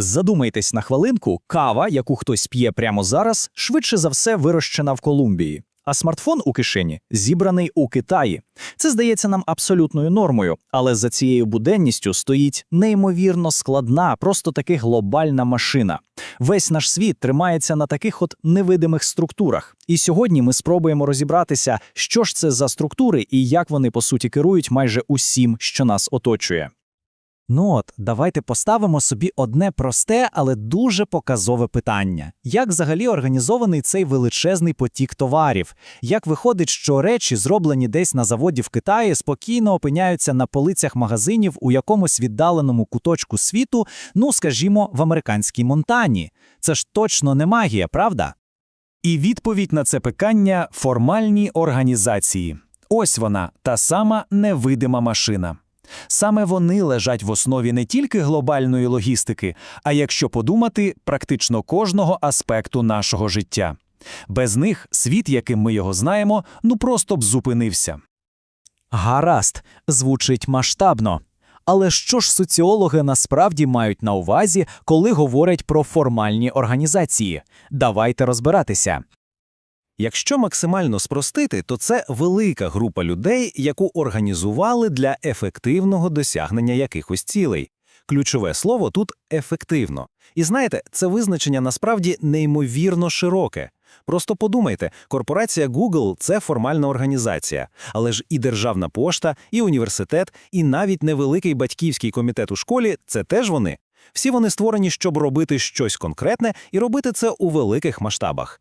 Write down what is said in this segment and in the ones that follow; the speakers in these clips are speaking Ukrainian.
Задумайтесь на хвилинку, кава, яку хтось п'є прямо зараз, швидше за все вирощена в Колумбії. А смартфон у кишені зібраний у Китаї. Це здається нам абсолютною нормою, але за цією буденністю стоїть неймовірно складна, просто таки глобальна машина. Весь наш світ тримається на таких от невидимих структурах. І сьогодні ми спробуємо розібратися, що ж це за структури і як вони по суті керують майже усім, що нас оточує. Ну от, давайте поставимо собі одне просте, але дуже показове питання: як взагалі організований цей величезний потік товарів? Як виходить, що речі, зроблені десь на заводі в Китаї, спокійно опиняються на полицях магазинів у якомусь віддаленому куточку світу, ну скажімо, в американській Монтані? Це ж точно не магія, правда? І відповідь на це питання формальні організації. Ось вона, та сама невидима машина. Саме вони лежать в основі не тільки глобальної логістики, а якщо подумати, практично кожного аспекту нашого життя. Без них світ, яким ми його знаємо, ну просто б зупинився. Гаразд, звучить масштабно. Але що ж соціологи насправді мають на увазі, коли говорять про формальні організації? Давайте розбиратися. Якщо максимально спростити, то це велика група людей, яку організували для ефективного досягнення якихось цілей. Ключове слово тут ефективно. І знаєте, це визначення насправді неймовірно широке. Просто подумайте, корпорація Google – це формальна організація, але ж і державна пошта, і університет, і навіть невеликий батьківський комітет у школі це теж вони. Всі вони створені, щоб робити щось конкретне і робити це у великих масштабах.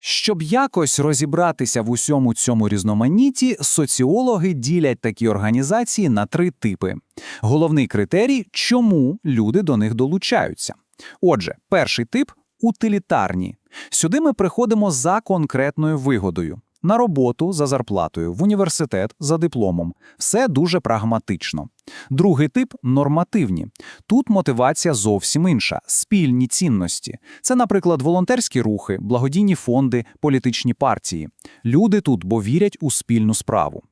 Щоб якось розібратися в усьому цьому різноманітті, соціологи ділять такі організації на три типи. Головний критерій чому люди до них долучаються. Отже, перший тип утилітарні. Сюди ми приходимо за конкретною вигодою. На роботу за зарплатою, в університет за дипломом. Все дуже прагматично. Другий тип нормативні. Тут мотивація зовсім інша спільні цінності. Це, наприклад, волонтерські рухи, благодійні фонди, політичні партії. Люди тут бо вірять у спільну справу.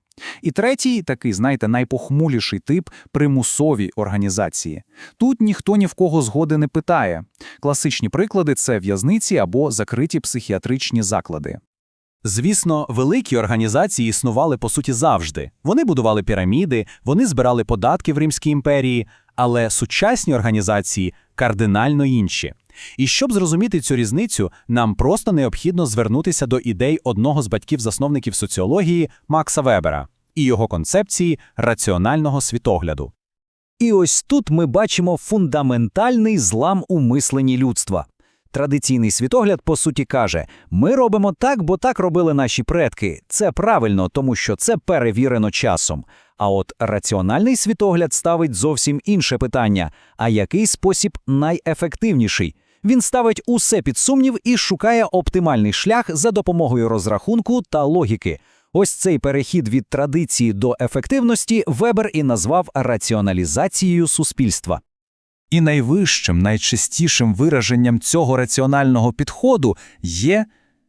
І третій, такий, знаєте, найпохмуліший тип примусові організації. Тут ніхто ні в кого згоди не питає. Класичні приклади це в'язниці або закриті психіатричні заклади. Звісно, великі організації існували по суті завжди. Вони будували піраміди, вони збирали податки в Римській імперії, але сучасні організації кардинально інші. І щоб зрозуміти цю різницю, нам просто необхідно звернутися до ідей одного з батьків-засновників соціології Макса Вебера і його концепції раціонального світогляду. І ось тут ми бачимо фундаментальний злам у мисленні людства. Традиційний світогляд, по суті, каже: ми робимо так, бо так робили наші предки. Це правильно, тому що це перевірено часом. А от раціональний світогляд ставить зовсім інше питання: а який спосіб найефективніший? Він ставить усе під сумнів і шукає оптимальний шлях за допомогою розрахунку та логіки. Ось цей перехід від традиції до ефективності Вебер і назвав раціоналізацією суспільства. І найвищим, найчистішим вираженням цього раціонального підходу є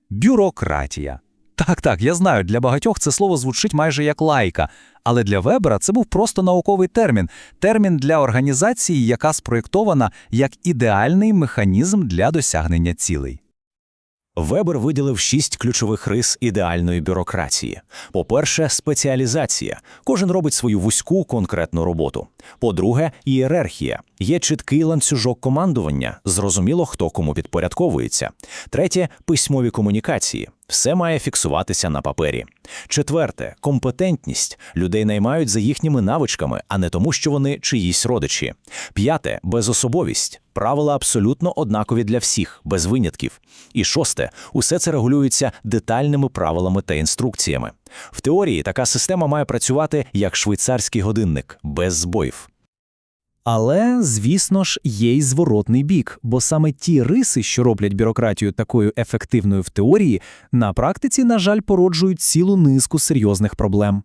бюрократія. Так, так, я знаю, для багатьох це слово звучить майже як лайка, але для Вебера це був просто науковий термін, термін для організації, яка спроєктована як ідеальний механізм для досягнення цілей. Вебер виділив шість ключових рис ідеальної бюрократії. По-перше, спеціалізація. Кожен робить свою вузьку конкретну роботу. По-друге, ієрархія. Є чіткий ланцюжок командування, зрозуміло, хто кому підпорядковується. Третє письмові комунікації. Все має фіксуватися на папері. Четверте компетентність. Людей наймають за їхніми навичками, а не тому, що вони чиїсь родичі. П'яте безособовість. Правила абсолютно однакові для всіх, без винятків. І шосте, усе це регулюється детальними правилами та інструкціями. В теорії така система має працювати як швейцарський годинник, без збоїв. Але, звісно ж, є й зворотний бік, бо саме ті риси, що роблять бюрократію такою ефективною в теорії, на практиці, на жаль, породжують цілу низку серйозних проблем.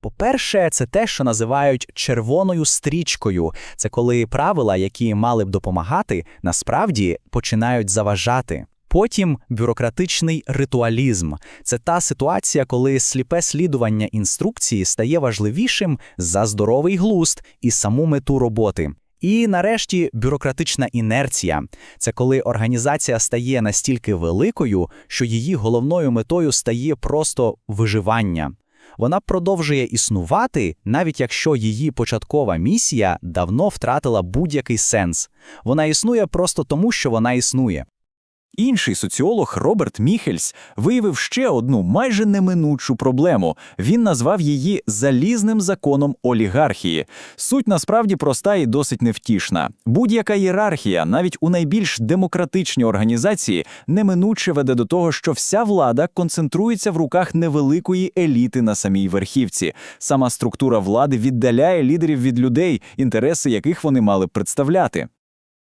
По-перше, це те, що називають червоною стрічкою. Це коли правила, які мали б допомагати, насправді починають заважати. Потім бюрократичний ритуалізм це та ситуація, коли сліпе слідування інструкції стає важливішим за здоровий глузд і саму мету роботи. І нарешті бюрократична інерція це коли організація стає настільки великою, що її головною метою стає просто виживання. Вона продовжує існувати, навіть якщо її початкова місія давно втратила будь-який сенс. Вона існує просто тому, що вона існує. Інший соціолог Роберт Міхельс виявив ще одну майже неминучу проблему. Він назвав її залізним законом олігархії. Суть насправді проста і досить невтішна. Будь-яка ієрархія, навіть у найбільш демократичній організації, неминуче веде до того, що вся влада концентрується в руках невеликої еліти на самій верхівці. Сама структура влади віддаляє лідерів від людей, інтереси яких вони мали представляти.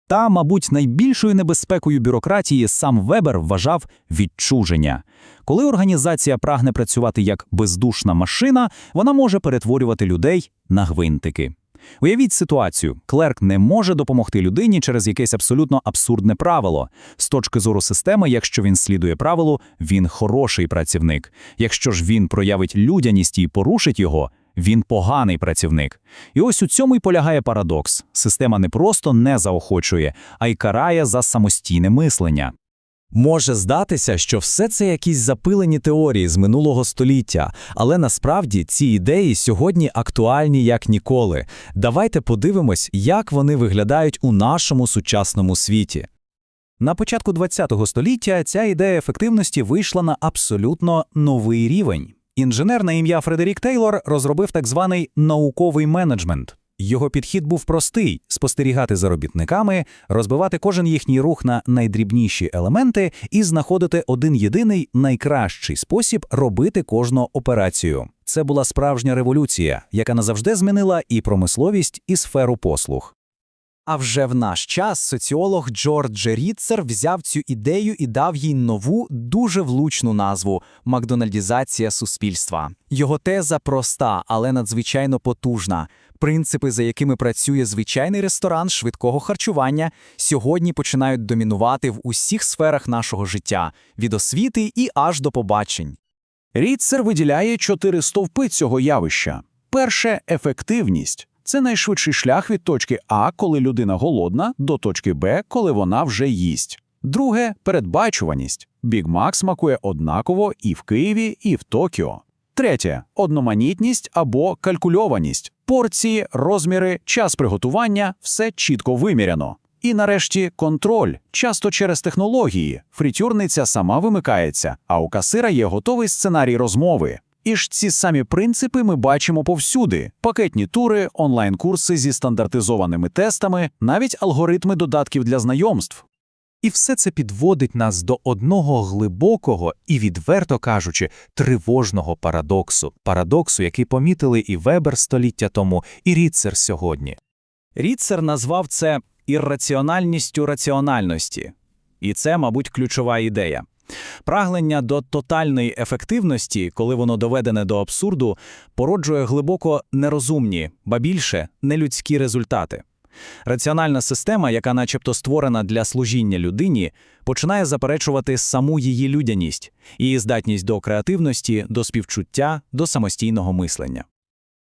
Та, мабуть, найбільшою небезпекою бюрократії сам Вебер вважав відчуження. Коли організація прагне працювати як бездушна машина, вона може перетворювати людей на гвинтики. Уявіть ситуацію: клерк не може допомогти людині через якесь абсолютно абсурдне правило. З точки зору системи, якщо він слідує правилу, він хороший працівник. Якщо ж він проявить людяність і порушить його, він поганий працівник. І ось у цьому й полягає парадокс. Система не просто не заохочує, а й карає за самостійне мислення. Може здатися, що все це якісь запилені теорії з минулого століття, але насправді ці ідеї сьогодні актуальні як ніколи. Давайте подивимось, як вони виглядають у нашому сучасному світі. На початку ХХ століття ця ідея ефективності вийшла на абсолютно новий рівень. Інженер на ім'я Фредерік Тейлор розробив так званий науковий менеджмент. Його підхід був простий: спостерігати за робітниками, розбивати кожен їхній рух на найдрібніші елементи і знаходити один єдиний найкращий спосіб робити кожну операцію. Це була справжня революція, яка назавжди змінила і промисловість, і сферу послуг. А вже в наш час соціолог Джордж Рітцер взяв цю ідею і дав їй нову, дуже влучну назву макдональдізація суспільства. Його теза проста, але надзвичайно потужна. Принципи, за якими працює звичайний ресторан швидкого харчування, сьогодні починають домінувати в усіх сферах нашого життя від освіти і аж до побачень. Рітцер виділяє чотири стовпи цього явища. Перше ефективність. Це найшвидший шлях від точки А, коли людина голодна, до точки Б, коли вона вже їсть. Друге передбачуваність. Біг Мак смакує однаково і в Києві, і в Токіо. Третє одноманітність або калькульованість. Порції, розміри, час приготування все чітко виміряно. І нарешті контроль, часто через технології. Фрітюрниця сама вимикається, а у касира є готовий сценарій розмови. І ж ці самі принципи ми бачимо повсюди: пакетні тури, онлайн-курси зі стандартизованими тестами, навіть алгоритми додатків для знайомств. І все це підводить нас до одного глибокого і, відверто кажучи, тривожного парадоксу, парадоксу, який помітили і Вебер століття тому, і Ріцер сьогодні. Рітцер назвав це ірраціональністю раціональності. І це, мабуть, ключова ідея. Прагнення до тотальної ефективності, коли воно доведене до абсурду, породжує глибоко нерозумні, ба більше нелюдські результати. Раціональна система, яка начебто створена для служіння людині, починає заперечувати саму її людяність, її здатність до креативності, до співчуття, до самостійного мислення.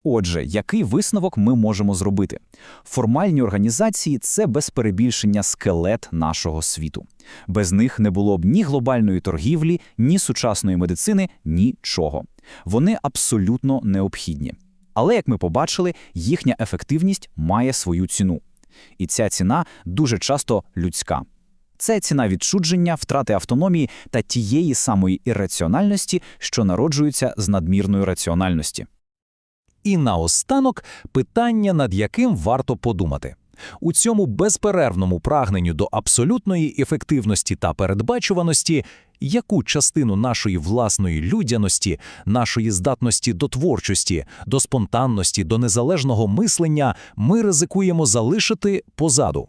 Отже, який висновок ми можемо зробити? Формальні організації це без перебільшення скелет нашого світу. Без них не було б ні глобальної торгівлі, ні сучасної медицини, нічого. Вони абсолютно необхідні. Але, як ми побачили, їхня ефективність має свою ціну. І ця ціна дуже часто людська. Це ціна відчудження, втрати автономії та тієї самої ірраціональності, що народжується з надмірної раціональності. І наостанок питання, над яким варто подумати. У цьому безперервному прагненню до абсолютної ефективності та передбачуваності, яку частину нашої власної людяності, нашої здатності до творчості, до спонтанності, до незалежного мислення ми ризикуємо залишити позаду.